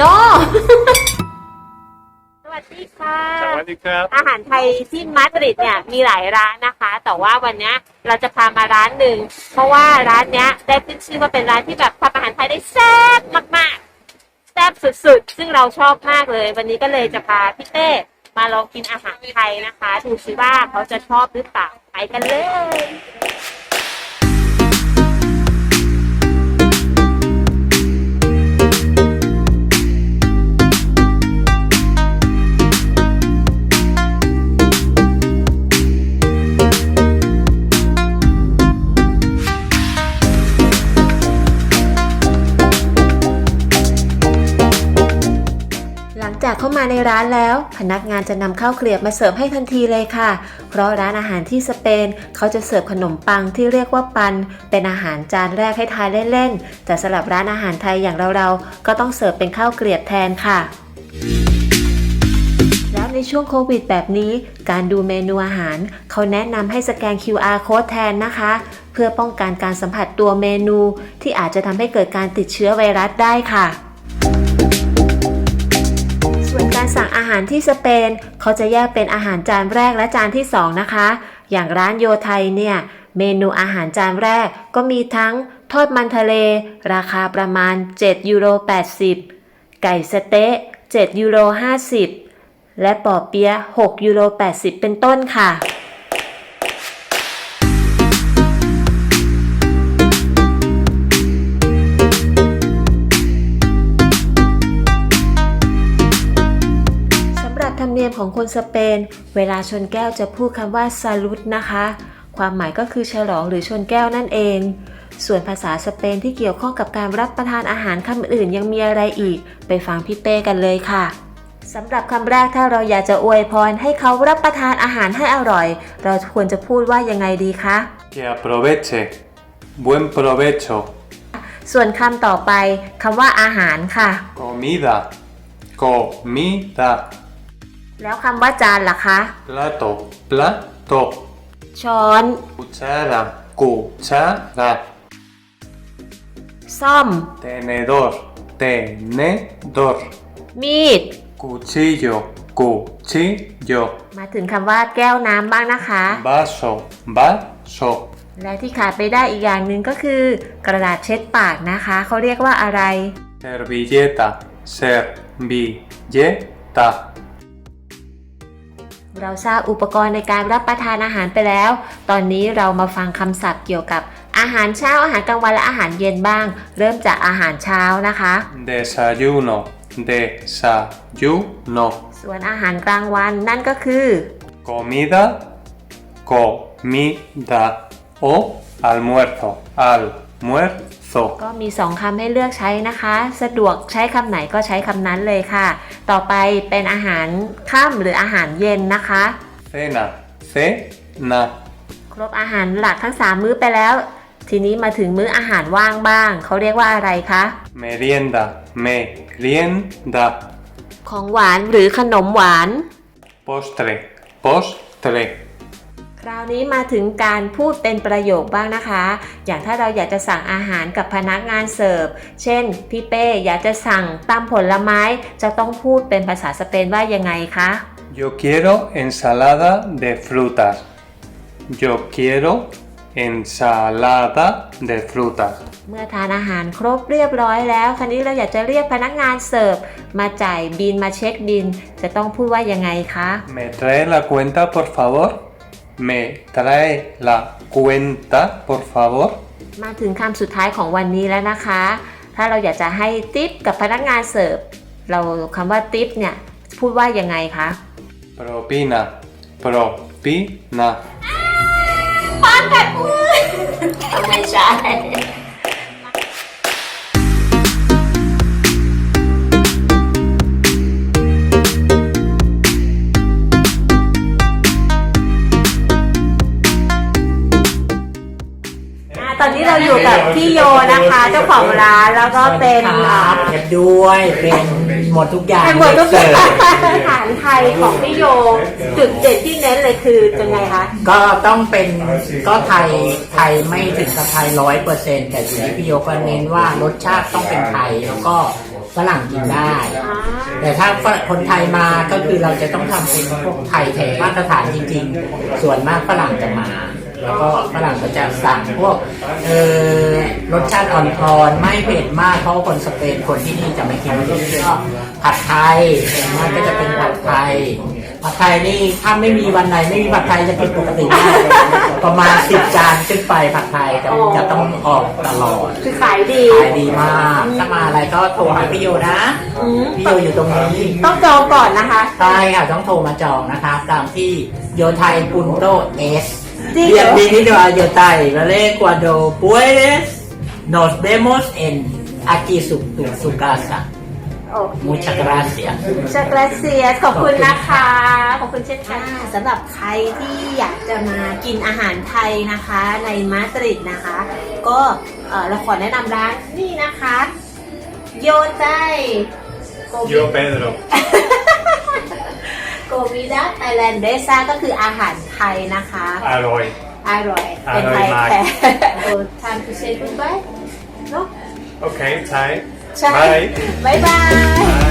โนสวัสดีค่ะ สวัสดีครับ อาหารไทยที่มาดริดเนี่ยมีหลายร้านนะคะ แต่ว่าวันนี้เราจะพามาร้านหนึ่ง เพราะว่าร้านเนี้ยได้ขึ้นชื่อว่าเป็นร้านที่แบบทำอาหารไทยได้แซ่บมากๆ แซ่บสุดๆ ซึ่งเราชอบมากเลย วันนี้ก็เลยจะพาพี่เต้มาลองกินอาหารไทยนะคะ ดูซิว่าเขาจะชอบหรือเปล่า ไปกันเลย จากเข้ามาในร้านแล้ว พนักงานจะนำข้าวเกลียบมาเสิร์ฟให้ทันทีเลยค่ะ เพราะร้านอาหารที่สเปน เขาจะเสิร์ฟขนมปังที่เรียกว่าปัน เป็นอาหารจานแรกให้ทานเล่นๆแต่สำหรับร้านอาหารไทยอย่างเราๆก็ต้องเสิร์ฟเป็นข้าวเกลียบแทนค่ะแล้วในช่วงโควิดแบบนี้ การดูเมนูอาหาร เขาแนะนำให้สแกน QR code แทนนะคะ เพื่อป้องกันการสัมผัสตัวเมนู ที่อาจจะทำให้เกิดการติดเชื้อไวรัสได้ค่ะ หารที่สเปนเขาจะแยกเป็นอาหารจานแรกและจานที่ 2 นะคะ อย่างร้านโยไทยเนี่ย เมนูอาหารจานแรกก็มีทั้งทอดมันทะเล ราคาประมาณ 7 ยูโร 80 ไก่สเต๊ะ 7 ยูโร 50 และปอเปี๊ยะ 6 ยูโร 80 เป็นต้นค่ะ ของคนสเปน เวลาชนแก้วจะพูดคำว่า salut นะคะ ความหมายก็คือฉลองหรือชนแก้วนั่นเอง ส่วนภาษาสเปนที่เกี่ยวข้องกับการรับประทานอาหารคำอื่นยังมีอะไรอีก ไปฟังพี่เต้กันเลยค่ะสำหรับคำแรกถ้าเราอยากจะอวยพรให้เขารับประทานอาหารให้อร่อย เราควรจะพูดว่ายังไงดีคะ Que aproveche. Buen provecho. ส่วนคำต่อไปคำว่าอาหารค่ะ Comida. Comida. แล้วคำว่าจานล่ะคะ Plato. Plato. ช้อน Cuchara. Cuchara. ซ่อม Tenedor. Tenedor. มีด Cuchillo. Cuchillo. มาถึงคำว่าแก้วน้ำบ้างนะคะ Vaso. Vaso. และที่ขาดไปได้อีกอย่างหนึ่งก็คือ กระดาษเช็ดปากนะคะ เขาเรียกว่าอะไร Servilleta. Servilleta. เราทราบอุปกรณ์ในการรับประทานอาหารไปแล้ว ตอนนี้เรามาฟังคำศัพท์เกี่ยวกับอาหารเช้า อาหารกลางวันและอาหารเย็นบ้าง เริ่มจากอาหารเช้านะคะ Desayuno. Desayuno. ส่วนอาหารกลางวันนั่นก็คือ Comida, comida o almuerzo, almuerzo. ก็มีสองคำให้เลือกใช้นะคะ สะดวกใช้คำไหนก็ใช้คำนั้นเลยค่ะ ต่อไปเป็นอาหารค่ำหรืออาหารเย็นนะคะ Cena, cena, ครบอาหารหลักทั้ง 3 มื้อไปแล้ว ทีนี้มาถึงมื้ออาหารว่างบ้าง เขาเรียกว่าอะไรคะ merienda, merienda, ของหวานหรือขนมหวาน postre, postre, คราวนี้มาถึงการพูดเป็นประโยคบ้างนะคะ อย่างถ้าเราอยากจะสั่งอาหารกับพนักงานเสิร์ฟ เช่น พี่เป้อยากจะสั่งตำผลไม้ จะต้องพูดเป็นภาษาสเปนว่ายังไงคะ Yo quiero ensalada de frutas. Yo quiero ensalada de frutas. เมื่อทานอาหารครบเรียบร้อยแล้ว คราวนี้เราอยากจะเรียกพนักงานเสิร์ฟ มาจ่ายบินมาเช็คบิน จะต้องพูดว่ายังไงคะ ¿Me trae la cuenta, por favor? ¿Me trae la cuenta, por favor? มาถึงคำสุดท้ายของวันนี้แล้วนะคะ ถ้าเราอยากจะให้ทิปกับพนักงานเสิร์ฟ เราคำว่าทิปเนี่ย พูดว่ายังไงคะ Propina, propina. ไม่ใช่ ตอนนี้เราอยู่กับพี่โยนะคะ เจ้าของร้านแล้วก็เป็นอ่าเก็บด้วยเป็นหมดทุกอย่างเป็นหมดทุกอย่างเสิร์ฟอาหารไทยของพี่โย จุดเด่นที่เน้นเลยคือเป็นไงคะก็ต้องเป็นก็ไทยไทยไม่ถึงกับไทยร้อยเปอร์เซ็นต์แต่อยู่ที่พี่โยก็เน้นว่ารสชาติต้องเป็นไทยแล้วก็ฝรั่งกินได้อ่าแต่ถ้าคนไทยมาก็คือเราจะต้องทำเป็นพวกไทยแท้มาตรฐานจริงๆ ส่วนมากฝรั่งจะมา แล้วก็ฝรั่งก็จะสั่งพวกเออรสชาติอ่อนๆไม่เผ็ดมากเพราะว่าคนสเปนคนที่นี่จะไม่กินเผ็ดก็ผัดไทยส่วนมากก็จะเป็นผัดไทยผัดไทยนี่ถ้าไม่มีวันไหนไม่มีผัดไทยจะเป็นปกติมากประมาณสิบจานขึ้นไปผัดไทยจะจะต้องออกตลอดคือขายดีขายดีมากถ้ามาอะไรก็โทรหาพี่โยนะอืมพี่โยอยู่ตรงนี้ต้องจองก่อนนะคะใช่ค่ะต้องโทรมาจองนะคะ ตามที่โยไทยปุนโตเอส จริงเหรอ Bienvenido a Yotay, ¿vale? Cuando puedes, nos vemos en aquí su, tu, su casa. โอ้ Muchas gracias. ชักแลเซียขอบคุณนะคะ ขอบคุณเช่นกันอ่าสำหรับใครที่อยากจะมากินอาหารไทยนะคะในมาดริดนะคะ ก็เอ่อเราขอแนะนำร้านนี่นะคะ โยไตโก Yo Pedro. โกวิดาไทยแลนด์เดซ่าก็คืออาหารไทยนะคะ Aroy. อร่อย เป็นไทยอร่อยมาก แท้โอ้ทานคุเชนคุณไปเนาะ Okay, Thai. ใช่ Bye. บ๊ายบาย Bye.